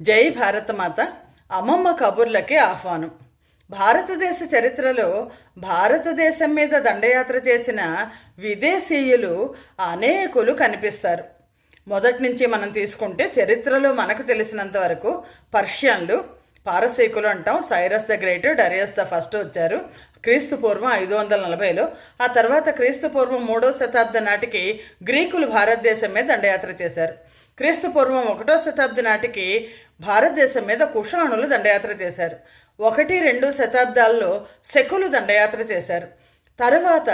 జై భారతమాత అమ్మమ్మ కబుర్లకి ఆహ్వానం. భారతదేశ చరిత్రలో భారతదేశం మీద దండయాత్ర చేసిన విదేశీయులు అనేకులు కనిపిస్తారు. మొదటి నుంచి మనం తీసుకుంటే చరిత్రలో మనకు తెలిసినంత వరకు పర్షియన్లు పారసీకులు అంటాం Cyrus the great Darius the first వచ్చారు. క్రీస్తు పూర్వం ఐదు వందల నలభైలో ఆ తర్వాత క్రీస్తు పూర్వం మూడో శతాబ్దం నాటికి గ్రీకులు భారతదేశం మీద దండయాత్ర చేశారు. క్రీస్తు పూర్వం ఒకటో శతాబ్ది నాటికి భారతదేశం మీద కుషాణులు దండయాత్ర చేశారు. ఒకటి రెండు శతాబ్దాల్లో శకులు దండయాత్ర చేశారు. తర్వాత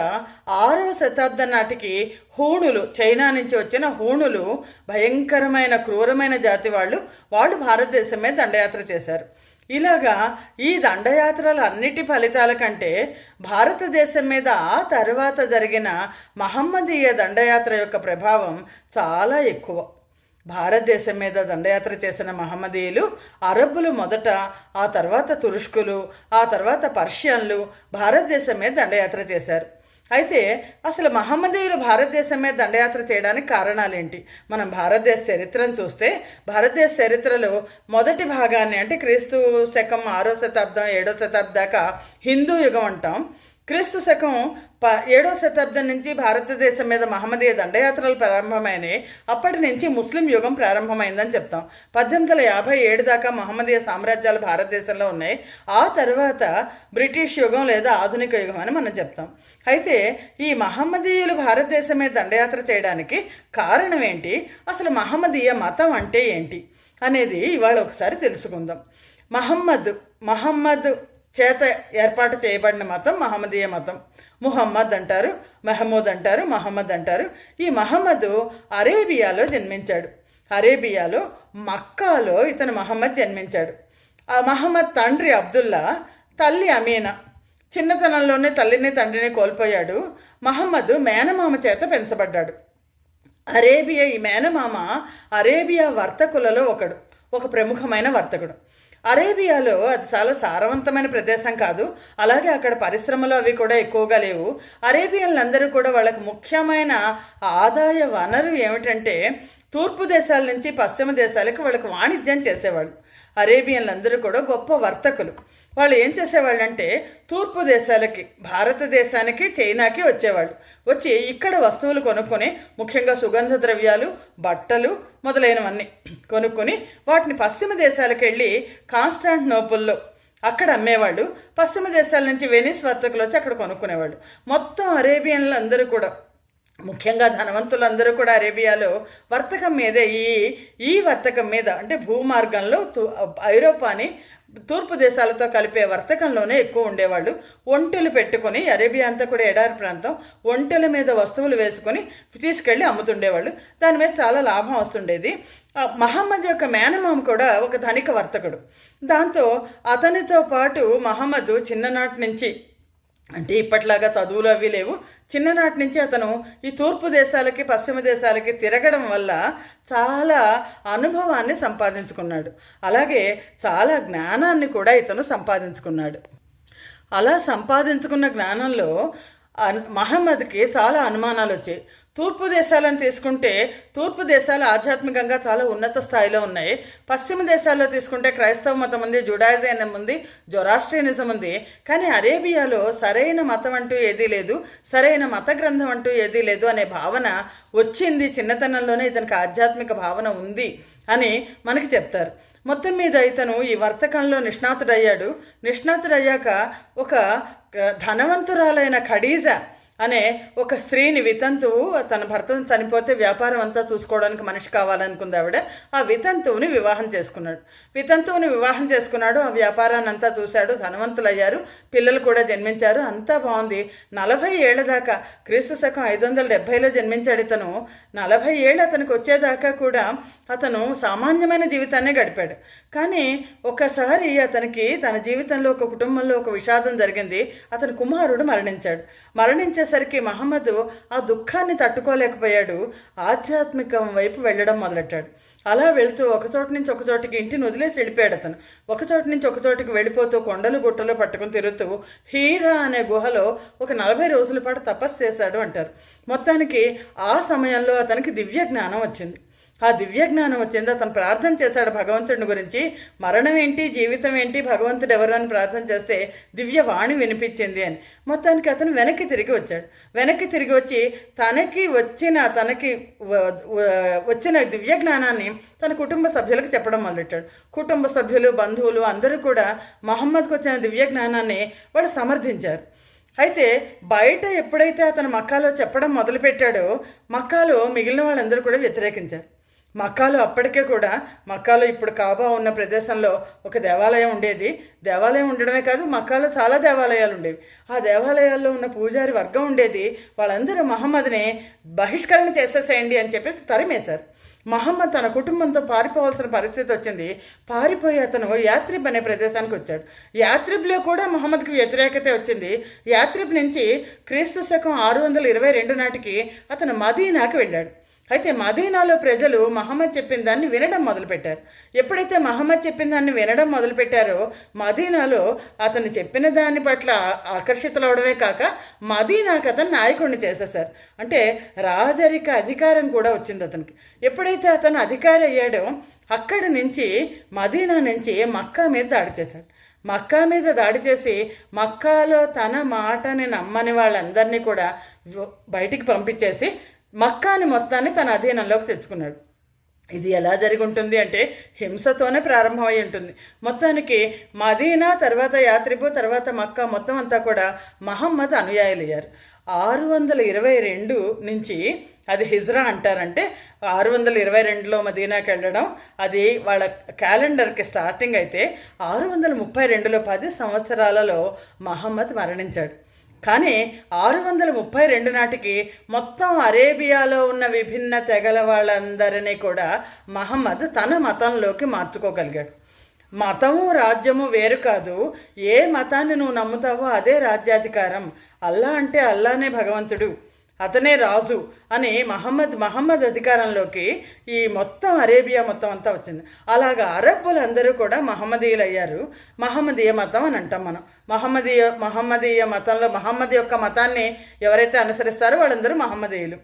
ఆరవ శతాబ్దం నాటికి హూణులు చైనా నుంచి వచ్చిన హూణులు భయంకరమైన క్రూరమైన జాతి వాళ్ళు వాళ్ళు భారతదేశం మీద దండయాత్ర చేశారు. ఇలాగా ఈ దండయాత్రల అన్నిటి ఫలితాల కంటే భారతదేశం మీద ఆ తర్వాత జరిగిన మహమ్మదీయ దండయాత్ర యొక్క ప్రభావం చాలా ఎక్కువ. భారతదేశం మీద దండయాత్ర చేసిన మహమ్మదీయులు అరబ్బులు మొదట ఆ తర్వాత తురుష్కులు ఆ తర్వాత పర్షియన్లు భారతదేశం మీద దండయాత్ర చేశారు. అయితే అసలు మహమ్మదీయులు భారతదేశం మీద దండయాత్ర చేయడానికి కారణాలేంటి? మనం భారతదేశ చరిత్రను చూస్తే భారతదేశ చరిత్రలో మొదటి భాగాన్ని అంటే క్రీస్తు శకం ఆరో శతాబ్దం ఏడో శతాబ్దం దాకా హిందూ యుగం అంటాం. క్రీస్తు శకం ప ఏడో శతాబ్దం నుంచి భారతదేశం మీద మహమ్మదీయ దండయాత్రలు ప్రారంభమైనాయి. అప్పటి నుంచి ముస్లిం యుగం ప్రారంభమైందని చెప్తాం. పద్దెనిమిది వందల యాభై ఏడు దాకా మహమ్మదీయ సామ్రాజ్యాలు భారతదేశంలో ఉన్నాయి. ఆ తర్వాత బ్రిటిష్ యుగం లేదా ఆధునిక యుగం అని మనం చెప్తాం. అయితే ఈ మహమ్మదీయులు భారతదేశం మీద దండయాత్ర చేయడానికి కారణం ఏంటి? అసలు మహమ్మదీయ మతం అంటే ఏంటి? అనేది ఇవాళ ఒకసారి తెలుసుకుందాం. మహమ్మద్ మహమ్మద్ చేత ఏర్పాటు చేయబడిన మతం మహమ్మదీయ మతం. ముహమ్మద్ అంటారు మహమూద్ అంటారు మహమ్మద్ అంటారు. ఈ మహమ్మద్ అరేబియాలో జన్మించాడు. అరేబియాలో మక్కాలో ఇతను మహమ్మద్ జన్మించాడు. ఆ మహమ్మద్ తండ్రి అబ్దుల్లా తల్లి అమీనా. చిన్నతనంలోనే తల్లిని తండ్రిని కోల్పోయాడు. మహమ్మద్ మేనమామ చేత పెంచబడ్డాడు. అరేబియా ఈ మేనమామ అరేబియా వర్తకులలో ఒకడు ఒక ప్రముఖమైన వర్తకుడు. అరేబియాలో అది చాలా సారవంతమైన ప్రదేశం కాదు. అలాగే అక్కడ పరిశ్రమలు అవి కూడా ఎక్కువగా లేవు. అరేబియన్లందరూ కూడా వాళ్ళకి ముఖ్యమైన ఆదాయ వనరు ఏమిటంటే తూర్పు దేశాల నుంచి పశ్చిమ దేశాలకు వాళ్ళకి వాణిజ్యం చేసేవాళ్ళు. అరేబియన్లందరూ కూడా గొప్ప వర్తకులు. వాళ్ళు ఏం చేసేవాళ్ళు అంటే తూర్పు దేశాలకి భారతదేశానికి చైనాకి వచ్చేవాళ్ళు. వచ్చి ఇక్కడ వస్తువులు కొనుక్కొని ముఖ్యంగా సుగంధ ద్రవ్యాలు బట్టలు మొదలైనవన్నీ కొనుక్కొని వాటిని పశ్చిమ దేశాలకు వెళ్ళి కాన్స్టాంటినోపుల్లో అక్కడ అమ్మేవాళ్ళు. పశ్చిమ దేశాల నుంచి వెనిస్ వర్తకులు వచ్చి అక్కడ కొనుక్కునేవాళ్ళు. మొత్తం అరేబియన్లు అందరూ కూడా ముఖ్యంగా ధనవంతులందరూ కూడా అరేబియాలో వర్తకం మీదే ఈ ఈ వర్తకం మీద అంటే భూమార్గంలో తూ ఐరోపాని తూర్పు దేశాలతో కలిపే వర్తకంలోనే ఎక్కువ ఉండేవాళ్ళు. ఒంటెలు పెట్టుకొని అరేబియా అంతా కూడా ఎడారి ప్రాంతం ఒంటెల మీద వస్తువులు వేసుకొని తీసుకెళ్ళి అమ్ముతుండేవాళ్ళు. దాని మీద చాలా లాభం వస్తుండేది. మహమ్మద్ యొక్క మేనమామ కూడా ఒక ధనిక వర్తకుడు. దాంతో అతనితో పాటు మహమ్మద్ చిన్ననాటి నుంచి అంటే ఇప్పట్లాగా చదువులు అవి లేవు. చిన్ననాటి నుంచి అతను ఈ తూర్పు దేశాలకి పశ్చిమ దేశాలకి తిరగడం వల్ల చాలా అనుభవాన్ని సంపాదించుకున్నాడు. అలాగే చాలా జ్ఞానాన్ని కూడా ఇతను సంపాదించుకున్నాడు. అలా సంపాదించుకున్న జ్ఞానంలో అన్- మహమ్మద్కి చాలా అనుమానాలు వచ్చాయి తూర్పు దేశాలను తీసుకుంటే తూర్పు దేశాలు ఆధ్యాత్మికంగా చాలా ఉన్నత స్థాయిలో ఉన్నాయి. పశ్చిమ దేశాల్లో తీసుకుంటే క్రైస్తవ మతం ఉంది జుడాయిజం ఉంది జొరాస్ట్రియనిజం ఉంది. కానీ అరేబియాలో సరైన మతం అంటూ ఏదీ లేదు సరైన మత గ్రంథం అంటూ ఏదీ లేదు అనే భావన వచ్చింది. చిన్నతనంలోనే ఇతనికి ఆధ్యాత్మిక భావన ఉంది అని మనకి చెప్తారు. మొత్తం మీద ఇతను ఈ వర్తకంలో నిష్ణాతుడయ్యాడు. నిష్ణాతుడయ్యాక ఒక ధనవంతురాలైన ఖడీజా అనే ఒక స్త్రీని వితంతువు తన భర్తను చనిపోతే వ్యాపారం అంతా చూసుకోవడానికి మనిషి కావాలనుకుంది ఆవిడ. ఆ వితంతువుని వివాహం చేసుకున్నాడు. వితంతువుని వివాహం చేసుకున్నాడు. ఆ వ్యాపారాన్ని అంతా చూశాడు. ధనవంతులయ్యారు. పిల్లలు కూడా జన్మించారు. అంతా బాగుంది. నలభై ఏళ్ళ దాకా క్రీస్తు శకం ఐదు వందల డెబ్భైలో జన్మించాడు ఇతను. నలభై ఏళ్ళు అతనికి వచ్చేదాకా కూడా అతను సామాన్యమైన జీవితాన్నే గడిపాడు. కానీ ఒకసారి అతనికి తన జీవితంలో ఒక కుటుంబంలో ఒక విషాదం జరిగింది. అతని కుమారుడు మరణించాడు. మరణించేసరికి మహమ్మద్ ఆ దుఃఖాన్ని తట్టుకోలేకపోయాడు. ఆధ్యాత్మికం వైపు వెళ్ళడం మొదలెట్టాడు. అలా వెళ్తూ ఒకచోట నుంచి ఒక చోటికి ఇంటిని వదిలేసి వెళ్ళిపోయాడు అతను. ఒకచోట నుంచి ఒక చోటికి వెళ్ళిపోతూ కొండలు గుట్టలు పట్టుకుని తిరుగుతూ హీరా అనే గుహలో ఒక నలభై రోజుల పాటు తపస్సు చేశాడు అంటారు. మొత్తానికి ఆ సమయంలో అతనికి దివ్య జ్ఞానం వచ్చింది. ఆ దివ్యజ్ఞానం వచ్చింది? అతను ప్రార్థన చేశాడు భగవంతుడిని గురించి. మరణం ఏంటి? జీవితం ఏంటి? భగవంతుడు ఎవరు అని ప్రార్థన చేస్తే దివ్య వాణి వినిపించింది అని. మొత్తానికి అతను వెనక్కి తిరిగి వచ్చాడు. వెనక్కి తిరిగి వచ్చి తనకి వచ్చిన తనకి వచ్చిన దివ్య జ్ఞానాన్ని తన కుటుంబ సభ్యులకు చెప్పడం మొదలెట్టాడు. కుటుంబ సభ్యులు బంధువులు అందరూ కూడా మహమ్మద్కి వచ్చిన దివ్య జ్ఞానాన్ని వాళ్ళు సమర్థించారు. అయితే బయట ఎప్పుడైతే అతను మక్కాలో చెప్పడం మొదలుపెట్టాడో మక్కాలో మిగిలిన వాళ్ళందరూ కూడా వ్యతిరేకించారు. మక్కాలో అప్పటికే కూడా మక్కాలో ఇప్పుడు కాబా ఉన్న ప్రదేశంలో ఒక దేవాలయం ఉండేది. దేవాలయం ఉండడమే కాదు మక్కాలో చాలా దేవాలయాలు ఉండేవి. ఆ దేవాలయాల్లో ఉన్న పూజారి వర్గం ఉండేది. వాళ్ళందరూ మహమ్మద్ని బహిష్కరణ చేసేసేయండి అని చెప్పేసి తరిమేశారు. మహమ్మద్ తన కుటుంబంతో పారిపోవాల్సిన పరిస్థితి వచ్చింది. పారిపోయి అతను యాత్రిబ్ అనే ప్రదేశానికి వచ్చాడు. యాత్రిబ్లో కూడా మహమ్మద్కి వ్యతిరేకత వచ్చింది. యాత్రిబ్ నుంచి క్రీస్తు శకం ఆరు వందల ఇరవై రెండు నాటికి అతను మదీనాకి వెళ్ళాడు. అయితే మదీనాలో ప్రజలు మహమ్మద్ చెప్పిన దాన్ని వినడం మొదలుపెట్టారు. ఎప్పుడైతే మహమ్మద్ చెప్పిన దాన్ని వినడం మొదలుపెట్టారో మదీనాలో అతను చెప్పిన దాని పట్ల ఆకర్షితులవడమే కాక మదీనాకు అతను నాయకుడిని చేసేసారు అంటే రాజరిక అధికారం కూడా వచ్చింది అతనికి. ఎప్పుడైతే అతను అధికారి అయ్యాడో అక్కడి నుంచి మదీనా నుంచి మక్కా మీద దాడి చేశాడు. మక్కా మీద దాడి చేసి మక్కాలో తన మాటని నమ్మని వాళ్ళందరినీ కూడా బయటికి పంపించేసి మక్కాని మొత్తాన్ని తన అధీనంలోకి తెచ్చుకున్నాడు. ఇది ఎలా జరిగి ఉంటుంది అంటే హింసతోనే ప్రారంభమై ఉంటుంది. మొత్తానికి మదీనా తర్వాత యాత్రిబు తర్వాత మక్కా మొత్తం అంతా కూడా మహమ్మద్ అనుయాయులయ్యారు. ఆరు వందల ఇరవై రెండు నుంచి అది హిజ్రా అంటారంటే ఆరు వందల ఇరవై రెండులో మదీనాకి వెళ్ళడం అది వాళ్ళ క్యాలెండర్కి స్టార్టింగ్ అయితే ఆరు వందల ముప్పై రెండులో పది సంవత్సరాలలో మహమ్మద్ మరణించాడు. కానీ ఆరు వందల ముప్పై రెండు నాటికి మొత్తం అరేబియాలో ఉన్న విభిన్న తెగల వాళ్ళందరినీ కూడా మహమ్మద్ తన మతంలోకి మార్చుకోగలిగాడు. మతము రాజ్యము వేరు కాదు. ఏ మతాన్ని నువ్వు నమ్ముతావో అదే రాజ్యాధికారం. అల్లా అంటే అల్లానే భగవంతుడు. అతనే రాజు అని మహమ్మద్ మహమ్మద్ అధికారంలోకి ఈ మొత్తం అరేబియా మొత్తం అంతా వచ్చింది. అలాగా అరబ్బులందరూ కూడా మహమ్మదీయులు అయ్యారు మహమ్మదీయ మతం అని అంటాం మనం. మహమ్మదీయ మహమ్మదీయ మతంలో మహమ్మద్ యొక్క మతాన్ని ఎవరైతే అనుసరిస్తారో వాళ్ళందరూ మహమ్మదీయులు.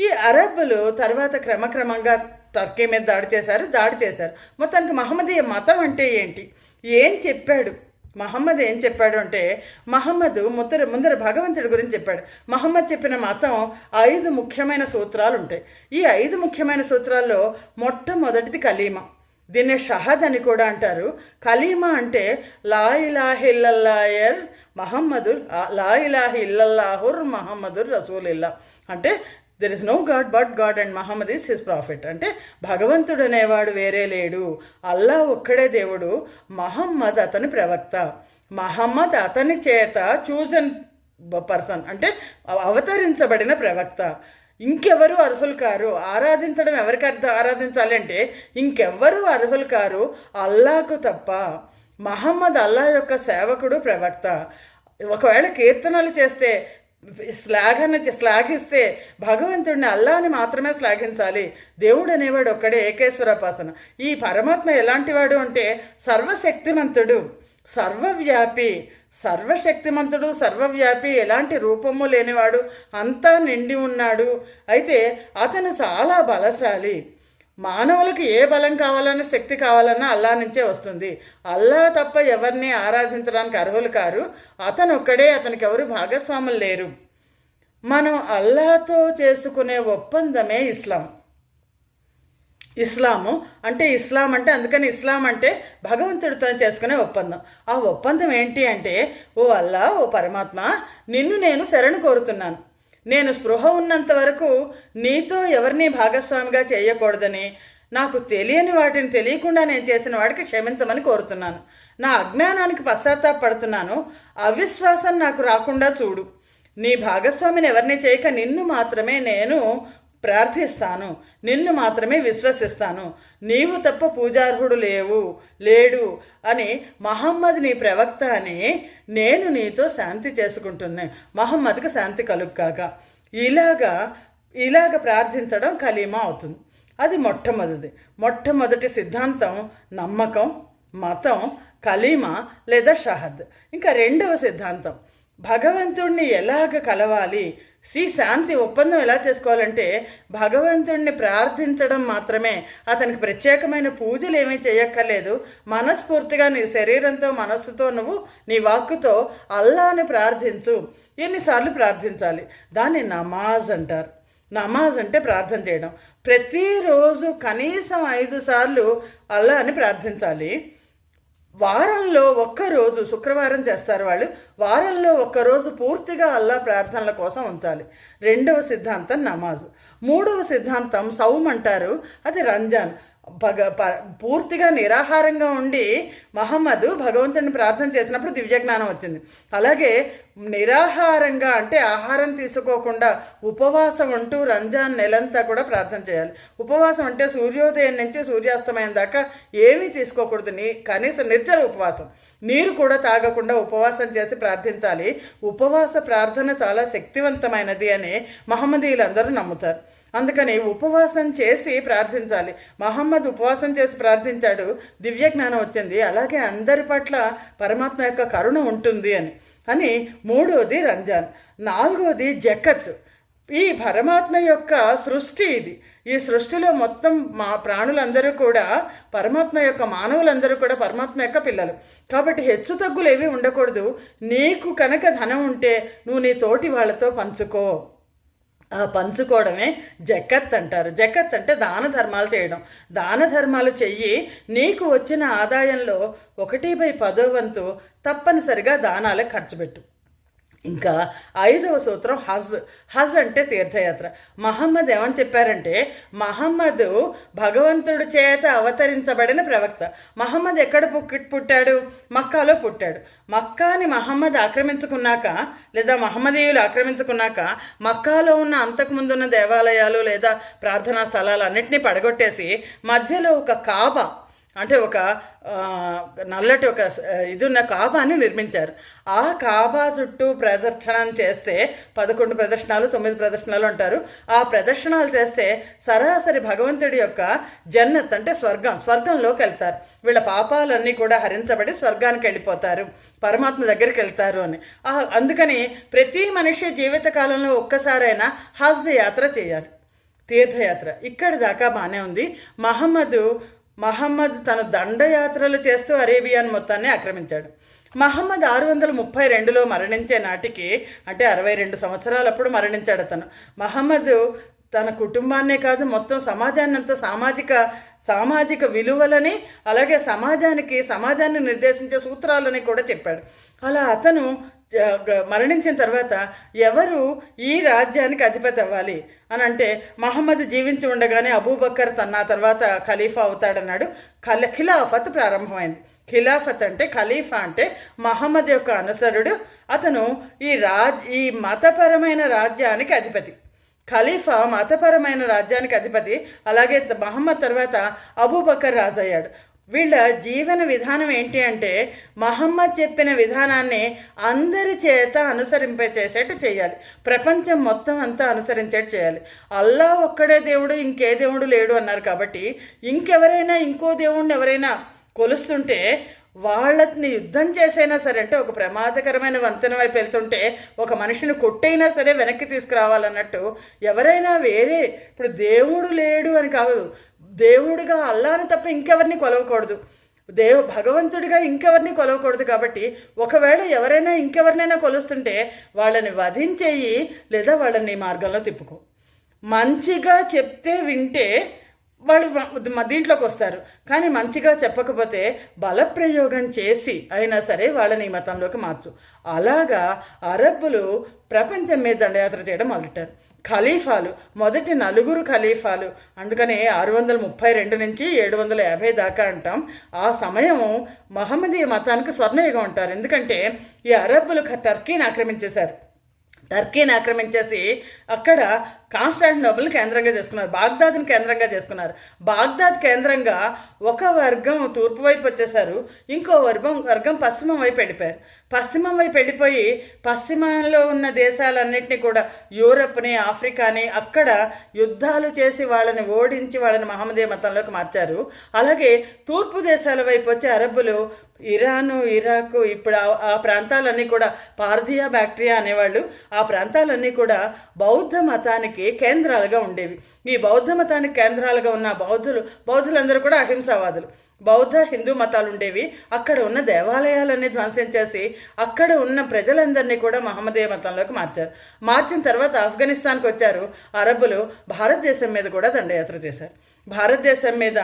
ఈ అరబ్బులు తర్వాత క్రమక్రమంగా టర్కీ మీద దాడి చేశారు దాడి చేశారు. మొత్తానికి మహమ్మదీయ మతం అంటే ఏంటి? ఏం చెప్పాడు? మహమ్మద్ ఏం చెప్పాడు అంటే మహమ్మద్ ముందర ముందర భగవంతుడి గురించి చెప్పాడు. మహమ్మద్ చెప్పిన మతం ఐదు ముఖ్యమైన సూత్రాలు ఉంటాయి ఈ ఐదు ముఖ్యమైన సూత్రాల్లో మొట్టమొదటిది కలీమా. దీన్ని షహద్ అని కూడా అంటారు. కలీమా అంటే లా ఇలాహిల్లల్లాయర్ మహమ్మదు లా ఇలాహి ఇల్లల్లాహుర్ మహమ్మదుర్ రసూలిల్లా. అంటే there is no god but god and Muhammad is his prophet అంటే భగవంతుడు అనేవాడు వేరే లేడు. అల్లా ఒక్కడే దేవుడు. మహమ్మద్ అతని ప్రవక్త. మహమ్మద్ అతని చేత చూజన్ పర్సన్ అంటే అవతరించబడిన ప్రవక్త. ఇంకెవరు అర్హులు కారు? ఆరాధించడం ఎవరికి అర్థం ఆరాధించాలి అంటే ఇంకెవ్వరు అర్హులు కారు? అల్లాకు తప్ప. మహమ్మద్ అల్లా యొక్క సేవకుడు ప్రవక్త. ఒకవేళ కీర్తనలు చేస్తే శ్లాఘన శ్లాఘిస్తే భగవంతుడిని అల్లాని మాత్రమే శ్లాఘించాలి. దేవుడు అనేవాడు ఒక్కడే ఏకేశ్వరపాసన. ఈ పరమాత్మ ఎలాంటివాడు అంటే సర్వశక్తిమంతుడు సర్వవ్యాపి సర్వశక్తిమంతుడు సర్వవ్యాపి ఎలాంటి రూపము లేనివాడు అంతా నిండి ఉన్నాడు. అయితే అతను చాలా బలశాలి. మానవులకు ఏ బలం కావాలన్నా శక్తి కావాలన్నా అల్లా నుంచే వస్తుంది. అల్లా తప్ప ఎవరిని ఆరాధించడానికి అర్హులు కారు. అతను ఒక్కడే అతనికి ఎవరు భాగస్వాములు లేరు. మనం అల్లాతో చేసుకునే ఒప్పందమే ఇస్లాం. ఇస్లాము అంటే ఇస్లాం అంటే అందుకని ఇస్లాం అంటే భగవంతుడితో చేసుకునే ఒప్పందం. ఆ ఒప్పందం ఏంటి అంటే ఓ అల్లా ఓ పరమాత్మ నిన్ను నేను శరణు కోరుతున్నాను. నేను స్పృహ ఉన్నంత వరకు నీతో ఎవరిని భాగస్వామిగా చేయకూడదని నాకు తెలియని వాటిని తెలియకుండా నేను చేసిన వాడికి క్షమించమని కోరుతున్నాను. నా అజ్ఞానానికి పశ్చాత్తాపడుతున్నాను. అవిశ్వాసం నాకు రాకుండా చూడు. నీ భాగస్వామిని ఎవరిని చేయక నిన్ను మాత్రమే నేను ప్రార్థిస్తాను. నిన్ను మాత్రమే విశ్వసిస్తాను. నీవు తప్ప పూజార్హుడు లేవు లేడు అని మహమ్మద్ నీ ప్రవక్త అని నేను నీతో శాంతి చేసుకుంటున్నాను మహమ్మద్కు శాంతి కలుగుగాక ఇలాగా ఇలాగ ప్రార్థించడం కలీమా అవుతుంది. అది మొట్టమొదటిది. మొట్టమొదటి సిద్ధాంతం నమ్మకం మతం కలీమా లేదా షహద్. ఇంకా రెండవ సిద్ధాంతం. భగవంతుణ్ణి ఎలాగ కలవాలి? శ్రీ శాంతి ఒప్పందం ఎలా చేసుకోవాలంటే భగవంతుణ్ణి ప్రార్థించడం మాత్రమే. అతనికి ప్రత్యేకమైన పూజలు ఏమీ చేయక్కర్లేదు. మనస్ఫూర్తిగా నీ శరీరంతో మనస్సుతో నువ్వు నీ వాక్కుతో అల్లాని ప్రార్థించు. ఎన్నిసార్లు ప్రార్థించాలి? దాన్ని నమాజ్ అంటారు. నమాజ్ అంటే ప్రార్థన చేయడం. ప్రతిరోజు కనీసం ఐదు సార్లు అల్లా అని ప్రార్థించాలి. వారంలో ఒక్కరోజు శుక్రవారం చేస్తారు వాళ్ళు వారంలో ఒక్కరోజు పూర్తిగా అల్లా ప్రార్థనల కోసం ఉంచాలి. రెండవ సిద్ధాంతం నమాజు. మూడవ సిద్ధాంతం సౌమ్ అంటారు అది రంజాన్. భగ ప- పూర్తిగా నిరాహారంగా ఉండి మహమ్మద్ భగవంతుని ప్రార్థన చేసినప్పుడు దివ్యజ్ఞానం వచ్చింది. అలాగే నిరాహారంగా అంటే ఆహారం తీసుకోకుండా ఉపవాసం అంటూ రంజాన్ నెలంతా కూడా ప్రార్థన చేయాలి. ఉపవాసం అంటే సూర్యోదయం నుంచి సూర్యాస్తమయం దాకా ఏమీ తీసుకోకూడదు. నీ కనీసం నిర్జల ఉపవాసం. నీరు కూడా తాగకుండా ఉపవాసం చేసి ప్రార్థించాలి. ఉపవాస ప్రార్థన చాలా శక్తివంతమైనది అని మహమ్మదీయులందరూ నమ్ముతారు. అందుకని ఉపవాసం చేసి ప్రార్థించాలి. మహమ్మద్ ఉపవాసం చేసి ప్రార్థించాడు. దివ్య జ్ఞానం వచ్చింది అలాగే అందరి పట్ల పరమాత్మ యొక్క కరుణ ఉంటుంది అని. అని మూడోది రంజాన్. నాలుగోది జకత్. ఈ పరమాత్మ యొక్క సృష్టి ఇది. ఈ సృష్టిలో మొత్తం మా ప్రాణులందరూ కూడా పరమాత్మ యొక్క మానవులందరూ కూడా పరమాత్మ యొక్క పిల్లలు. కాబట్టి హెచ్చు తగ్గులు ఏవి ఉండకూడదు. నీకు కనుక ధనం ఉంటే నువ్వు నీ తోటి వాళ్ళతో పంచుకో. పంచుకోవడమే జకత్ అంటారు. జకత్ అంటే దాన ధర్మాలు చేయడం. దాన ధర్మాలు చెయ్యి నీకు వచ్చిన ఆదాయంలో ఒకటి బై పదో వంతు తప్పనిసరిగా దానాలకు ఖర్చు పెట్టు. ఇంకా ఐదవ సూత్రం హజ్. హజ్ అంటే తీర్థయాత్ర. మహమ్మద్ ఏమని చెప్పారంటే మహమ్మద్ భగవంతుడు చేత అవతరించబడిన ప్రవక్త. మహమ్మద్ ఎక్కడ పుట్టాడు? మక్కాలో పుట్టాడు. మక్కాని మహమ్మద్ ఆక్రమించుకున్నాక లేదా మహమ్మదీయులు ఆక్రమించుకున్నాక మక్కాలో ఉన్న అంతకుముందు ఉన్న దేవాలయాలు లేదా ప్రార్థనా స్థలాలు అన్నింటినీ పడగొట్టేసి మధ్యలో ఒక కాబా అంటే ఒక నల్లటి ఒక ఇది ఉన్న కాబాని నిర్మించారు. ఆ కాబా చుట్టూ ప్రదర్శన చేస్తే పదకొండు ప్రదర్శనలు తొమ్మిది ప్రదర్శనలు అంటారు. ఆ ప్రదర్శనలు చేస్తే సరాసరి భగవంతుడి యొక్క జన్నత్ అంటే స్వర్గం స్వర్గంలోకి వెళ్తారు. వీళ్ళ పాపాలన్నీ కూడా హరించబడి స్వర్గానికి వెళ్ళిపోతారు. పరమాత్మ దగ్గరికి వెళ్తారు అని. అందుకని ప్రతి మనిషి జీవితకాలంలో ఒక్కసారైనా హజ్ యాత్ర చేయాలి. తీర్థయాత్ర. ఇక్కడి దాకా బాగానే ఉంది. మహమ్మదు మహమ్మద్ తన దండయాత్రలు చేస్తూ అరేబియాన్ మొత్తాన్ని ఆక్రమించాడు. మహమ్మద్ ఆరు వందల ముప్పై రెండులో మరణించే నాటికి అంటే అరవై రెండు సంవత్సరాలప్పుడు మరణించాడు అతను. మహమ్మద్ తన కుటుంబాన్నే కాదు మొత్తం సమాజాన్ని అంతా సామాజిక సామాజిక విలువలని అలాగే సమాజానికి సమాజాన్ని నిర్దేశించే సూత్రాలని కూడా చెప్పాడు. అలా అతను మరణించిన తర్వాత ఎవరు ఈ రాజ్యానికి అధిపతి అవ్వాలి అని అంటే మహమ్మద్ జీవించి ఉండగానే అబూబక్కర్ తన తర్వాత ఖలీఫా అవుతాడన్నాడు. ఖల ఖిలాఫత్ ప్రారంభమైంది. ఖిలాఫత్ అంటే ఖలీఫా అంటే మహమ్మద్ యొక్క అనుసరుడు. అతను ఈ రాజ్ ఈ మతపరమైన రాజ్యానికి అధిపతి. ఖలీఫా మతపరమైన రాజ్యానికి అధిపతి. అలాగే మహమ్మద్ తర్వాత అబూబకర్ రాజయ్యాడు. వీళ్ళ జీవన విధానం ఏంటి అంటే మహమ్మద్ చెప్పిన విధానాన్ని అందరి చేత అనుసరింపచేసేట్టు చేయాలి. ప్రపంచం మొత్తం అంతా అనుసరించేట్టు చేయాలి. అల్లా ఒక్కడే దేవుడు ఇంకే దేవుడు లేడు అన్నారు కాబట్టి ఇంకెవరైనా ఇంకో దేవుడిని ఎవరైనా కొలుస్తుంటే వాళ్ళని యుద్ధం చేసైనా సరే అంటే ఒక ప్రమాదకరమైన వంతెన వైపు వెళ్తుంటే ఒక మనిషిని కొట్టైనా సరే వెనక్కి తీసుకురావాలన్నట్టు ఎవరైనా వేరే ఇప్పుడు దేవుడు లేడు అని కాదు. దేవుడిగా అల్లాని తప్ప ఇంకెవరిని కొలవకూడదు. దేవు భగవంతుడిగా ఇంకెవరిని కొలవకూడదు కాబట్టి ఒకవేళ ఎవరైనా ఇంకెవరినైనా కొలుస్తుంటే వాళ్ళని వధించేయి లేదా వాళ్ళని మార్గంలో తిప్పుకో. మంచిగా చెప్తే వింటే వాళ్ళు దీంట్లోకి వస్తారు. కానీ మంచిగా చెప్పకపోతే బలప్రయోగం చేసి అయినా సరే వాళ్ళని ఈ మతంలోకి మార్చు. అలాగా అరబ్బులు ప్రపంచం మీద దండయాత్ర చేయడం మొదలెట్టారు ఖలీఫాలు మొదటి నలుగురు ఖలీఫాలు. అందుకనే ఆరు వందల ముప్పై రెండు నుంచి ఏడు వందల యాభై దాకా అంటాం. ఆ సమయం మహమ్మదీ మతానికి స్వర్ణయుగం అంటారు. ఎందుకంటే ఈ అరబ్బులు టర్కీని ఆక్రమించేశారు. టర్కీని ఆక్రమించేసి అక్కడ కాన్స్టాంటినోబుల్ని కేంద్రంగా చేసుకున్నారు. బాగ్దాద్ని కేంద్రంగా చేసుకున్నారు. బాగ్దాద్ కేంద్రంగా ఒక వర్గం తూర్పు వైపు వచ్చేసారు. ఇంకో వర్గం వర్గం పశ్చిమం వైపు వెళ్ళిపోయారు. పశ్చిమం వైపు వెళ్ళిపోయి పశ్చిమంలో ఉన్న దేశాలన్నింటినీ కూడా యూరప్ని ఆఫ్రికాని అక్కడ యుద్ధాలు చేసి వాళ్ళని ఓడించి వాళ్ళని మహమ్మదీయ మతంలోకి మార్చారు. అలాగే తూర్పు దేశాల వైపు వచ్చే అరబ్బులు ఇరాను ఇరాక్ ఇప్పుడు ఆ- ఆ ప్రాంతాలన్నీ కూడా పార్థియా బ్యాక్టీరియా అనేవాళ్ళు. ఆ ప్రాంతాలన్నీ కూడా బౌద్ధ మతానికి కేంద్రాలుగా ఉండేవి. ఈ బౌద్ధ మతానికి కేంద్రాలుగా ఉన్న బౌద్ధులు బౌద్ధులందరూ కూడా అహింసావాదులు. బౌద్ధ హిందూ మతాలు ఉండేవి. అక్కడ ఉన్న దేవాలయాలన్నీ ధ్వంసం చేసి అక్కడ ఉన్న ప్రజలందరినీ కూడా మహమ్మదీయ మతంలోకి మార్చారు. మార్చిన తర్వాత ఆఫ్ఘనిస్తాన్కి వచ్చారు. అరబ్బులు భారతదేశం మీద కూడా దండయాత్ర చేశారు. భారతదేశం మీద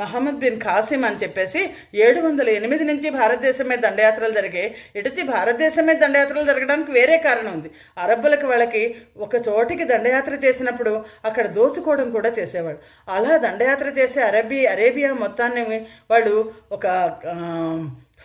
మహమ్మద్ బిన్ ఖాసిం అని చెప్పేసి ఏడు వందల ఎనిమిది నుంచి భారతదేశం మీద దండయాత్రలు జరిగాయి. ఇటు భారతదేశం మీద దండయాత్రలు జరగడానికి వేరే కారణం ఉంది. అరబ్బులకు వాళ్ళకి ఒక చోటికి దండయాత్ర చేసినప్పుడు అక్కడ దోచుకోవడం కూడా చేసేవాడు అలా దండయాత్ర చేసే అరబీ అరేబియా మొత్తాన్ని వాళ్ళు ఒక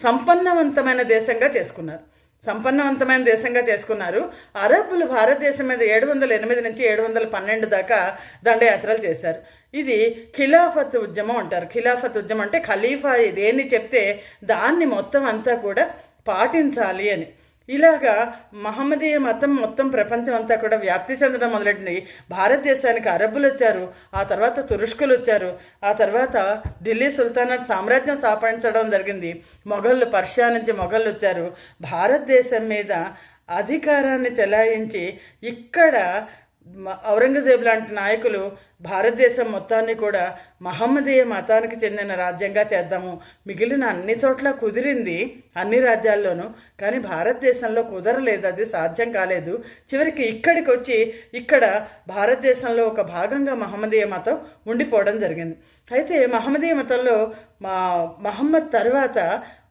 సంపన్నవంతమైన దేశంగా చేసుకున్నారు. సంపన్నవంతమైన దేశంగా చేసుకున్నారు. అరబ్బులు భారతదేశం మీద ఏడు వందల ఎనిమిది నుంచి ఏడు వందల పన్నెండు దాకా దండయాత్రలు చేశారు. ఇది ఖిలాఫత్ ఉద్యమం అంటారు. ఖిలాఫత్ ఉద్యమం అంటే ఖలీఫా దేన్ని చెప్తే దాన్ని మొత్తం అంతా కూడా పాటించాలి అని. ఇలాగా మహమ్మదీయ మతం మొత్తం ప్రపంచం అంతా కూడా వ్యాప్తి చెందడం మొదలెట్టింది. భారతదేశానికి అరబ్బులు వచ్చారు. ఆ తర్వాత తురుష్కులు వచ్చారు. ఆ తర్వాత ఢిల్లీ సుల్తానాట్ సామ్రాజ్యం స్థాపించడం జరిగింది. మొఘళ్ళు పర్షియా నుంచి మొఘళ్ళు వచ్చారు. భారతదేశం మీద అధికారాన్ని చెలాయించి ఇక్కడ ఔరంగజేబు లాంటి నాయకులు భారతదేశం మొత్తాన్ని కూడా మహమ్మదీయ మతానికి చెందిన రాజ్యంగా చేద్దాము. మిగిలిన అన్ని చోట్ల కుదిరింది అన్ని రాజ్యాల్లోనూ. కానీ భారతదేశంలో కుదరలేదు అది సాధ్యం కాలేదు. చివరికి ఇక్కడికి వచ్చి ఇక్కడ భారతదేశంలో ఒక భాగంగా మహమ్మదీయ మతం ఉండిపోవడం జరిగింది. అయితే మహమ్మదీయ మతంలో మా మహమ్మద్ తర్వాత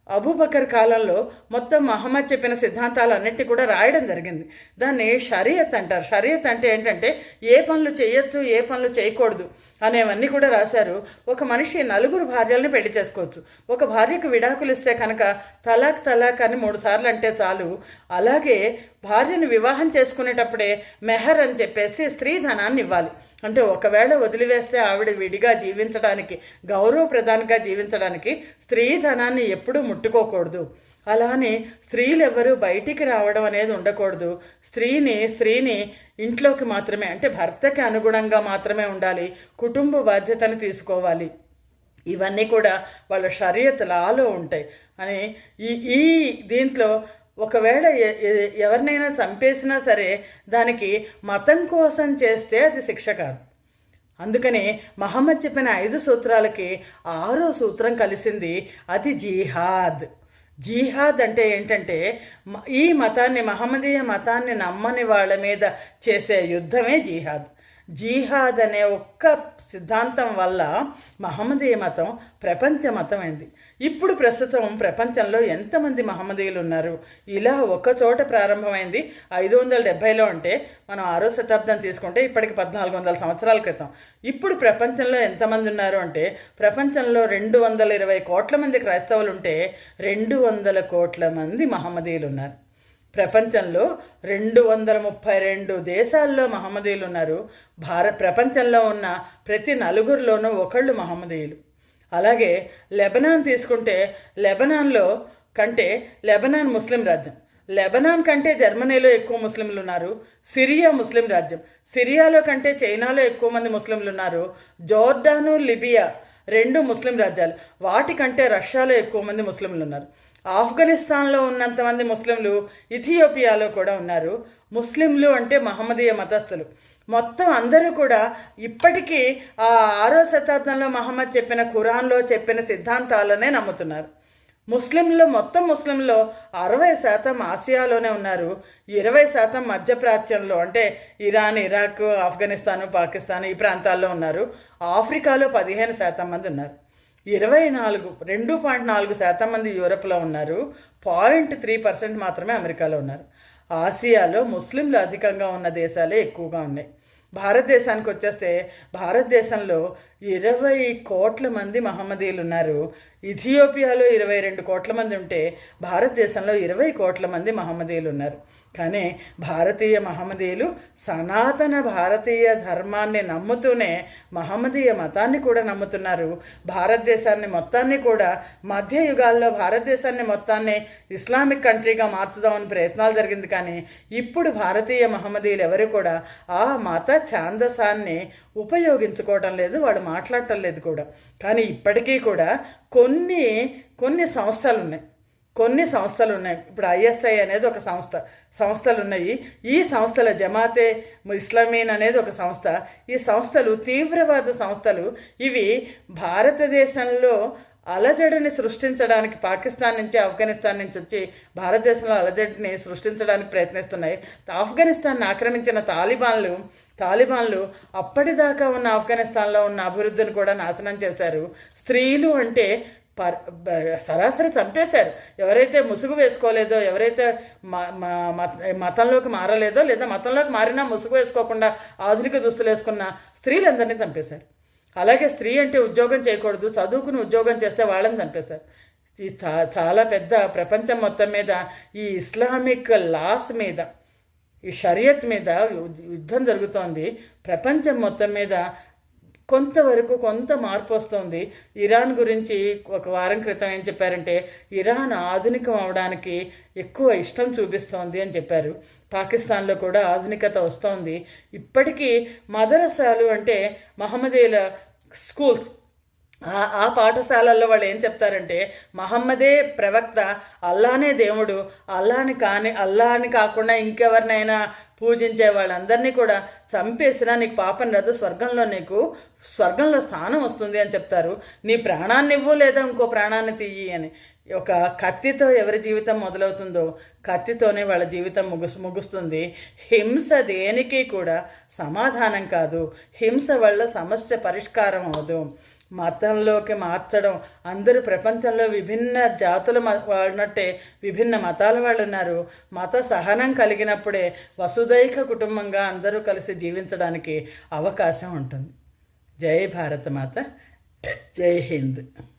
అబూబకర్ కాలంలో మొత్తం మహమ్మద్ చెప్పిన సిద్ధాంతాలన్నింటినీ కూడా రాయడం జరిగింది. దాన్ని షరియత్ అంటారు. షరియత్ అంటే ఏంటంటే ఏ పనులు చేయొచ్చు ఏ పనులు చేయకూడదు అనేవన్నీ కూడా రాశారు. ఒక మనిషి నలుగురు భార్యల్ని పెళ్ళి చేసుకోవచ్చు. ఒక భార్యకు విడాకులు ఇస్తే కనుక తలాక్ తలాక్ అని మూడు సార్లు అంటే చాలు. అలాగే భార్యను వివాహం చేసుకునేటప్పుడే మెహర్ అని చెప్పేసి స్త్రీ ధనాన్ని ఇవ్వాలి. అంటే ఒకవేళ వదిలివేస్తే ఆవిడ విడిగా జీవించడానికి గౌరవ ప్రధానంగా జీవించడానికి స్త్రీ ధనాన్ని ఎప్పుడూ ముట్టుకోకూడదు. అలానే స్త్రీలు ఎవరు బయటికి రావడం అనేది ఉండకూడదు. స్త్రీని స్త్రీని ఇంట్లోకి మాత్రమే అంటే భర్తకి అనుగుణంగా మాత్రమే ఉండాలి. కుటుంబ బాధ్యతను తీసుకోవాలి. ఇవన్నీ కూడా వాళ్ళ షరియత్ లాలో ఉంటాయి. అని ఈ ఈ దీంట్లో ఒకవేళ ఎవరినైనా చంపేసినా సరే దానికి మతం కోసం చేస్తే అది శిక్ష కాదు. అందుకని మహమ్మద్ చెప్పిన ఐదు సూత్రాలకి ఆరో సూత్రం కలిసింది అది జీహాద్. జీహాద్ అంటే ఏంటంటే ఈ మతాన్ని మహమ్మదీయ మతాన్ని నమ్మని వాళ్ళ మీద చేసే యుద్ధమే జీహాద్. జీహాద్ అనే ఒక్క సిద్ధాంతం వల్ల మహమ్మదీయ మతం ప్రపంచ మతం అయింది ఇప్పుడు ప్రస్తుతం ప్రపంచంలో ఎంతమంది మహమ్మదీయులు ఉన్నారు? ఇలా ఒక చోట ప్రారంభమైంది ఐదు వందల డెబ్భైలో అంటే మనం ఆరో శతాబ్దం తీసుకుంటే ఇప్పటికి పద్నాలుగు వందల సంవత్సరాల క్రితం. ఇప్పుడు ప్రపంచంలో ఎంతమంది ఉన్నారు అంటే ప్రపంచంలో రెండు వందల ఇరవై కోట్ల మంది క్రైస్తవులు ఉంటే రెండు వందల కోట్ల మంది మహమ్మదీయులు ఉన్నారు. ప్రపంచంలో రెండు వందల ముప్పై రెండు దేశాల్లో మహమ్మదీయులు ఉన్నారు. భారత ప్రపంచంలో ఉన్న ప్రతి నలుగురిలోనూ ఒకళ్ళు మహమ్మదీయులు. అలాగే లెబనాన్ తీసుకుంటే లెబనాన్లో కంటే లెబనాన్ ముస్లిం రాజ్యం. లెబనాన్ కంటే జర్మనీలో ఎక్కువ ముస్లింలు ఉన్నారు. సిరియా ముస్లిం రాజ్యం. సిరియాలో కంటే చైనాలో ఎక్కువ మంది ముస్లింలు ఉన్నారు. జోర్డాను లిబియా రెండు ముస్లిం రాజ్యాలు. వాటికంటే రష్యాలో ఎక్కువ మంది ముస్లింలు ఉన్నారు. ఆఫ్ఘనిస్తాన్లో ఉన్నంతమంది ముస్లింలు ఇథియోపియాలో కూడా ఉన్నారు. ముస్లింలు అంటే మహమ్మదీయ మతస్థులు. మొత్తం అందరూ కూడా ఇప్పటికీ ఆ ఆరో శతాబ్దంలో మహమ్మద్ చెప్పిన ఖురాన్లో చెప్పిన సిద్ధాంతాలనే నమ్ముతున్నారు. ముస్లింలు మొత్తం ముస్లింలో అరవై శాతం ఆసియాలోనే ఉన్నారు. ఇరవై శాతం మధ్యప్రాచ్యంలో అంటే ఇరాన్ ఇరాక్ ఆఫ్ఘనిస్తాను పాకిస్తాన్ ఈ ప్రాంతాల్లో ఉన్నారు. ఆఫ్రికాలో పదిహేను శాతం మంది ఉన్నారు. ఇరవై నాలుగు రెండు పాయింట్ నాలుగు శాతం మంది యూరప్లో ఉన్నారు. పాయింట్ త్రీ పర్సెంట్ మాత్రమే అమెరికాలో ఉన్నారు. ఆసియాలో ముస్లింలు అధికంగా ఉన్న దేశాలే ఎక్కువగా ఉన్నాయి. భారతదేశానికి వచ్చేస్తే భారతదేశంలో ఇరవై కోట్ల మంది మహమ్మదీయులు ఉన్నారు ఇథియోపియాలో ఇరవై రెండు కోట్ల మంది ఉంటే భారతదేశంలో ఇరవై కోట్ల మంది మహమ్మదీయులు ఉన్నారు కానీ భారతీయ మహమ్మదీయులు సనాతన భారతీయ ధర్మాన్ని నమ్ముతూనే మహమ్మదీయ మతాన్ని కూడా నమ్ముతున్నారు. భారతదేశాన్ని మొత్తాన్ని కూడా మధ్య యుగాల్లో భారతదేశాన్ని మొత్తాన్ని ఇస్లామిక్ కంట్రీగా మార్చుదామని ప్రయత్నాలు జరిగింది. కానీ ఇప్పుడు భారతీయ మహమ్మదీయులు ఎవరు కూడా ఆ మత ఛాందసాన్ని ఉపయోగించుకోవటం లేదు వాడు మాట్లాడటం లేదు కూడా. కానీ ఇప్పటికీ కూడా కొన్ని కొన్ని సంస్థలు ఉన్నాయి కొన్ని సంస్థలు ఉన్నాయి ఇప్పుడు ఐఎస్ఐ అనేది ఒక సంస్థ. సంస్థలు ఉన్నాయి ఈ సంస్థల జమాతే ఇస్లామీన్ అనేది ఒక సంస్థ. ఈ సంస్థలు తీవ్రవాద సంస్థలు. ఇవి భారతదేశంలో అలజడిని సృష్టించడానికి పాకిస్తాన్ నుంచి ఆఫ్ఘనిస్తాన్ నుంచి వచ్చి భారతదేశంలో అలజడిని సృష్టించడానికి ప్రయత్నిస్తున్నాయి. ఆఫ్ఘనిస్తాన్ ఆక్రమించిన తాలిబాన్లు తాలిబాన్లు అప్పటిదాకా ఉన్న ఆఫ్ఘనిస్తాన్లో ఉన్న అభివృద్ధిని కూడా నాశనం చేశారు. స్త్రీలు అంటే పర్ సరాసరి చంపేశారు. ఎవరైతే ముసుగు వేసుకోలేదో ఎవరైతే మ- మ- మత- మతంలోకి మారలేదో లేదా మతంలోకి మారినా ముసుగు వేసుకోకుండా ఆధునిక దుస్తులు వేసుకున్న స్త్రీలందరినీ చంపేశారు. అలాగే స్త్రీ అంటే ఉద్యోగం చేయకూడదు చదువుకుని ఉద్యోగం చేస్తే వాళ్ళని చంపేస్తారు. ఈ చా చాలా పెద్ద ప్రపంచం మొత్తం మీద ఈ ఇస్లామిక్ లాస్ మీద ఈ షరియత్ మీద యు- యుద్ధం జరుగుతోంది. ప్రపంచం మొత్తం మీద కొంతవరకు కొంత మార్పు వస్తుంది. ఇరాన్ గురించి ఒక వారం క్రితం ఏం చెప్పారంటే ఇరాన్ ఆధునికం అవడానికి ఎక్కువ ఇష్టం చూపిస్తోంది అని చెప్పారు. పాకిస్తాన్లో కూడా ఆధునికత వస్తోంది. ఇప్పటికీ మదరసాలు అంటే మహమ్మదీల స్కూల్స్. ఆ పాఠశాలల్లో వాళ్ళు ఏం చెప్తారంటే మహమ్మదే ప్రవక్త అల్లానే దేవుడు అల్లాని కాని అల్లాని కాకుండా ఇంకెవరినైనా పూజించే వాళ్ళందరినీ కూడా చంపేసినా నీకు పాపం రాదు స్వర్గంలో నీకు స్వర్గంలో స్థానం వస్తుంది అని చెప్తారు. నీ ప్రాణాన్ని ఇవ్వు లేదా ఇంకో ప్రాణాన్ని తీయి అని. ఒక కత్తితో ఎవరి జీవితం మొదలవుతుందో కత్తితోనే వాళ్ళ జీవితం ముగుసు ముగుస్తుంది. హింస దేనికి కూడా సమాధానం కాదు. హింస వల్ల సమస్య పరిష్కారం అవదు. మతంలోకి మార్చడం. అందరూ ప్రపంచంలో విభిన్న జాతుల వాడినట్టే విభిన్న మతాల వాళ్ళు ఉన్నారు. మత సహనం కలిగినప్పుడే వసుదైక కుటుంబంగా అందరూ కలిసి జీవించడానికి అవకాశం ఉంటుంది. జై భారత మాత జై హింద్.